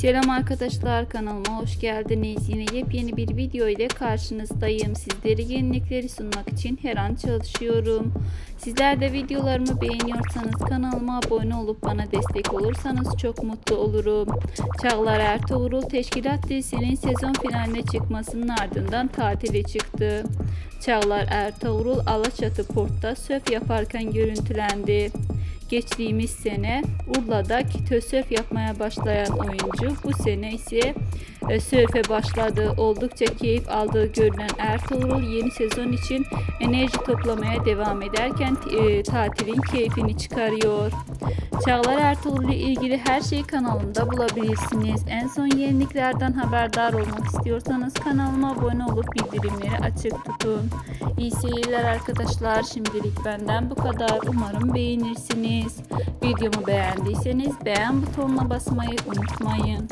Selam arkadaşlar kanalıma hoş geldiniz. Yine yepyeni bir video ile karşınızdayım. Sizlere yenilikleri sunmak için her an çalışıyorum. Sizler de videolarımı beğeniyorsanız kanalıma abone olup bana destek olursanız çok mutlu olurum. Çağlar Ertuğrul Teşkilat dizisinin sezon finaline çıkmasının ardından tatile çıktı. Çağlar Ertuğrul Alaçatı Port'ta söf yaparken görüntülendi. Geçtiğimiz sene Urla'da kitosörf yapmaya başlayan oyuncu bu sene ise e, sörfe başladı. Oldukça keyif aldığı görünen Ertuğrul yeni sezon için enerji toplamaya devam ederken e, tatilin keyfini çıkarıyor. Çağlar Ertuğrul ile ilgili her şeyi kanalımda bulabilirsiniz. En son yeniliklerden haberdar olmak istiyorsanız kanalıma abone olup bildirimleri açık tutun. İyi seyirler arkadaşlar. Şimdilik benden bu kadar. Umarım beğenirsiniz. Videomu beğendiyseniz beğen butonuna basmayı unutmayın.